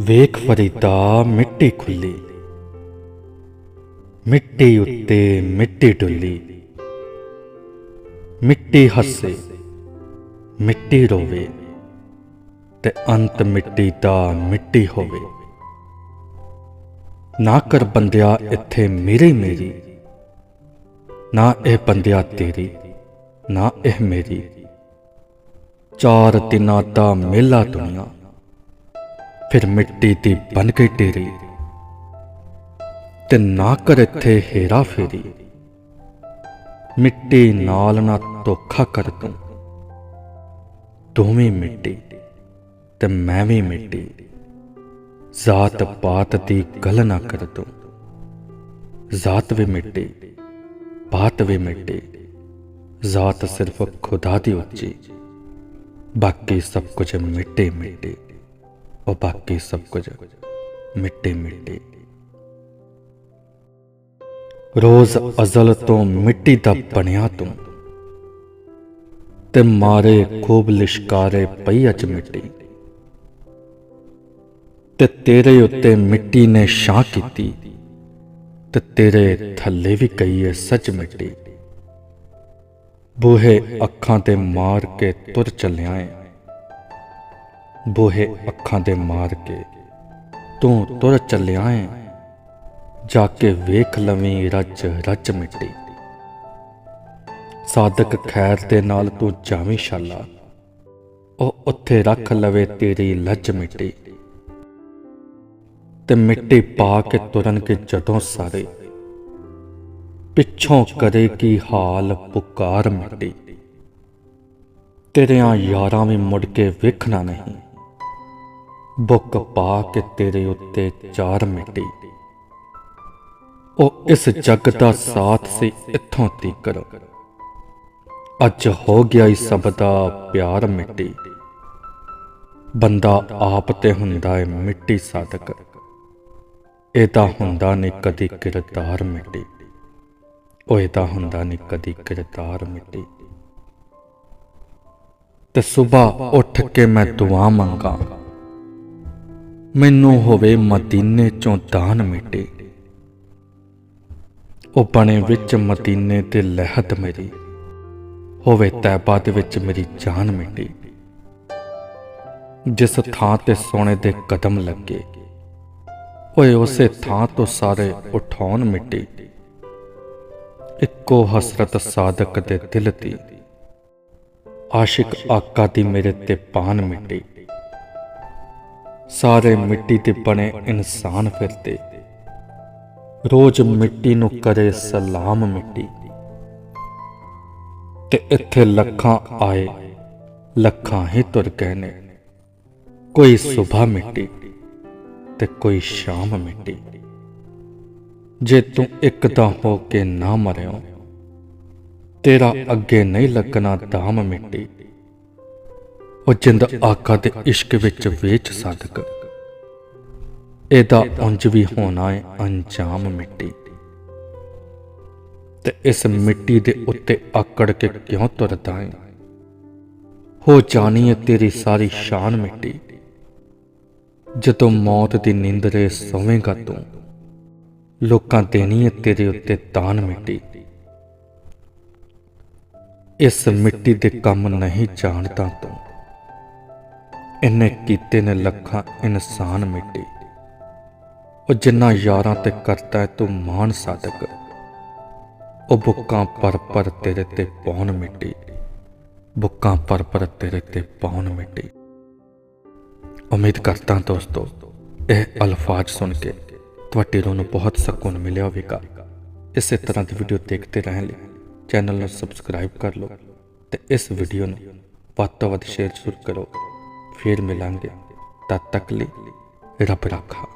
ਵੇਖ ਫਰੀਦਾ ਮਿੱਟੀ ਖੁੱਲੀ। ਮਿੱਟੀ ਉੱਤੇ ਮਿੱਟੀ ਡੁੱਲੀ। ਮਿੱਟੀ ਹੱਸੇ, ਮਿੱਟੀ ਰੋਵੇ ਤੇ ਅੰਤ ਮਿੱਟੀ ਦਾ ਮਿੱਟੀ ਹੋਵੇ। ਨਾ ਕਰ ਬੰਦਿਆ ਇੱਥੇ ਮੇਰੀ ਮੇਰੀ, ਨਾ ਇਹ ਬੰਦਿਆ ਤੇਰੀ, ਨਾ ਇਹ ਮੇਰੀ। ਚਾਰ ਦਿਨਾਂ ਦਾ ਮੇਲਾ ਦੁਨੀਆ। ਫਿਰ ਮਿੱਟੀ ਦੀ ਬਨ ਕੇ ਟੇਰੀ ਤੇ ਨਾ ਕਰ ਇੱਥੇ ਹੇਰਾ ਫੇਰੀ। ਮਿੱਟੀ ਨਾਲ ਨਾ ਧੋਖਾ ਕਰ ਤੂੰ। ਤੂੰ ਵੀ ਮਿੱਟੀ ਤੇ ਮੈਂ ਵੀ ਮਿੱਟੀ। ਜ਼ਾਤ ਪਾਤ ਦੀ ਗੱਲ ਨਾ ਕਰ ਤੂੰ। ਜ਼ਾਤ ਵੀ ਮਿੱਟੀ ਪਾਤ ਵੀ ਮਿੱਟੀ। ਜ਼ਾਤ ਸਿਰਫ ਖੁਦਾ ਦੀ ਉੱਚੀ, ਬਾਕੀ ਸਭ ਕੁਝ ਮਿੱਟੀ ਮਿੱਟੀ। ਉਹ ਬਾਕੀ ਸਭ ਕੁਝ ਮਿੱਟੀ ਮਿੱਟੀ। ਰੋਜ਼ ਅਜ਼ਲ ਤੋਂ ਮਿੱਟੀ ਦਾ ਬਣਿਆ ਤੂੰ ਤੇ ਮਾਰੇ ਖੂਬ ਲਿਸ਼ਕਾਰੇ ਪਈ ਅਚ ਮਿੱਟੀ। ਤੇ ਤੇਰੇ ਉੱਤੇ ਮਿੱਟੀ ਨੇ ਛਾਂ ਕੀਤੀ ਤੇ ਤੇਰੇ ਥੱਲੇ ਵੀ ਗਈ ਏ ਸੱਚ ਮਿੱਟੀ। ਬੂਹੇ ਅੱਖਾਂ ਤੇ ਮਾਰ ਕੇ ਤੁਰ ਚੱਲਿਆ ਏ। ਬੋਹੇ ਅੱਖਾਂ ਦੇ ਮਾਰ ਕੇ ਤੂੰ ਤੁਰ ਚੱਲਿਆ ਏ ਜਾ ਕੇ ਵੇਖ ਲਵੀਂ ਰੱਜ ਰੱਜ ਮਿੱਟੀ। ਸਾਦਕ ਖੈਰ ਦੇ ਨਾਲ ਤੂੰ ਜਾਵੀਂ ਸ਼ਾਲਾ ਉਹ ਉੱਥੇ ਰੱਖ ਲਵੇ ਤੇਰੀ ਲੱਜ ਮਿੱਟੀ। ਤੇ ਮਿੱਟੀ ਪਾ ਕੇ ਤੁਰਨ ਕੇ ਜਦੋਂ ਸਾਰੇ, ਪਿੱਛੋਂ ਕਰੇ ਕੀ ਹਾਲ ਪੁਕਾਰ ਮਿੱਟੀ। ਤੇਰਿਆਂ ਯਾਰਾਂ ਵੀ ਮੁੜ ਕੇ ਵੇਖਣਾ ਨਹੀਂ। ਬੁੱਕ ਪਾ ਕੇ ਤੇਰੇ ਉੱਤੇ ਚਾਰ ਮਿੱਟੀ। ਉਹ ਇਸ ਜੱਗ ਦਾ ਸਾਥ ਸੀ, ਇੱਥੋਂ ਤੀਕਰ। ਅੱਜ ਹੋ ਗਿਆ ਹੀ ਸਭ ਦਾ ਪਿਆਰ ਮਿੱਟੀ। ਬੰਦਾ ਆਪ ਤੇ ਹੁੰਦਾ ਏ ਮਿੱਟੀ ਸਾਦਕ ਇਹ ਤਾਂ ਹੁੰਦਾ ਨਹੀਂ ਕਦੀ ਕਿਰਦਾਰ ਮਿੱਟੀ। ਉਹ ਇਹ ਤਾਂ ਹੁੰਦਾ ਨਹੀਂ ਕਦੀ ਕਿਰਦਾਰ ਮਿੱਟੀ। ਤੇ ਸਵੇਰ ਉੱਠ ਕੇ ਮੈਂ ਦੁਆ ਮੰਗਾ। ਮੈਨੂੰ ਹੋਵੇ ਮਦੀਨੇ ਚੋਂ ਦਾਨ ਮਿੱਟੀ। ਉਹ ਬਣੇ ਵਿੱਚ ਮਦੀਨੇ ਤੇ ਲਹਿਤ ਮੇਰੀ, ਹੋਵੇ ਤੈਬਾ ਦੇ ਵਿੱਚ ਮੇਰੀ ਜਾਨ ਮਿੱਟੀ। ਜਿਸ ਥਾਂ ਤੇ ਸੋਨੇ ਦੇ ਕਦਮ ਲੱਗੇ, ਓਏ ਉਸੇ ਥਾਂ ਤੋਂ ਸਾਰੇ ਉਠਾਉਣ ਮਿੱਟੀ। ਇੱਕੋ ਹਸਰਤ ਸਾਦਕ ਦੇ ਦਿਲ ਦੀ ਆਸ਼ਿਕ ਆਕਾ ਦੀ ਮੇਰੇ ਤੇ ਪਾਨ ਮਿੱਟੀ। ਸਾਰੇ ਮਿੱਟੀ ਤੇ ਬਣੇ ਇਨਸਾਨ ਫਿਰਦੇ ਰੋਜ਼ ਮਿੱਟੀ ਨੂੰ ਕਰੇ ਸਲਾਮ ਮਿੱਟੀ। ਤੇ ਇੱਥੇ ਲੱਖਾਂ ਆਏ, ਲੱਖਾਂ ਹੀ ਤੁਰ ਗਏ ਨੇ। ਕੋਈ ਸਵੇਰ ਮਿੱਟੀ ਤੇ ਕੋਈ ਸ਼ਾਮ ਮਿੱਟੀ। ਜੇ ਤੂੰ ਇੱਕਦਮ ਹੋ ਕੇ ਨਾ ਮਰਿਓ, ਤੇਰਾ ਅੱਗੇ ਨਹੀਂ ਲੱਗਣਾ ਦਾਮ ਮਿੱਟੀ। ਉਹ ਜਿੰਦ ਆਕਾ ਦੇ ਇਸ਼ਕ ਵਿੱਚ ਵੇਚ ਸਦਕ ਇਹਦਾ ਉਂਝ ਵੀ ਹੋਣਾ ਹੈ ਅੰਜਾਮ ਮਿੱਟੀ। ਤੇ ਇਸ ਮਿੱਟੀ ਦੇ ਉੱਤੇ ਆਕੜ ਕੇ ਕਿਉਂ ਤੁਰਦਾ ਹੈ ਹੋ ਜਾਣੀ ਹੈ ਤੇਰੀ ਸਾਰੀ ਸ਼ਾਨ ਮਿੱਟੀ। ਜਦੋਂ ਮੌਤ ਦੀ ਨਿੰਦਰੇ ਸੋਵੇਂਗਾ ਤੂੰ, ਲੋਕਾਂ ਦੇਣੀ ਹੈ ਤੇਰੇ ਉੱਤੇ ਤਾਨ ਮਿੱਟੀ। ਇਸ ਮਿੱਟੀ ਦੇ ਕੰਮ ਨਹੀਂ ਜਾਣਦਾ ਤੂੰ। ਇਹਨੇ ਕੀਤੇ ਨੇ ਲੱਖਾਂ ਇਨਸਾਨ ਮਿੱਟੀ। ਉਹ ਜਿੰਨਾ ਯਾਰਾਂ ਤੇ ਕਰਤਾ ਹੈ, ਤੂੰ ਮਾਨ ਸਾਦਕ ਉਹ ਬੁੱਕਾਂ ਪਰ ਪਰ ਤੇਰੇ ਤੇ ਪਾਉਣ ਮਿੱਟੀ। ਬੁੱਕਾਂ ਪਰ ਪਰ ਤੇਰੇ ਤੇ ਪਾਉਣ ਮਿੱਟੀ। ਉਮੀਦ ਕਰਦਾ ਦੋਸਤੋ, ਇਹ ਅਲਫਾਜ਼ ਸੁਣ ਕੇ ਤੁਹਾਡੇ ਰੂਹ ਨੂੰ ਬਹੁਤ ਸਕੂਨ ਮਿਲਿਆ ਹੋਵੇਗਾ। ਇਸੇ ਤਰ੍ਹਾਂ ਦੀ ਵੀਡੀਓ ਦੇਖਦੇ ਰਹਿਣ ਲਈ ਚੈਨਲ ਨੂੰ ਸਬਸਕ੍ਰਾਈਬ ਕਰ ਲਓ ਤੇ ਇਸ ਵੀਡੀਓ ਨੂੰ ਵੱਧ ਤੋਂ ਵੱਧ ਸ਼ੇਅਰ ਜ਼ਰੂਰ ਕਰੋ। ਫਿਰ ਮਿਲਾਂਗੇ। ਤਦ ਤੱਕ ਲਈ ਰੱਬ ਰਾਖਾ।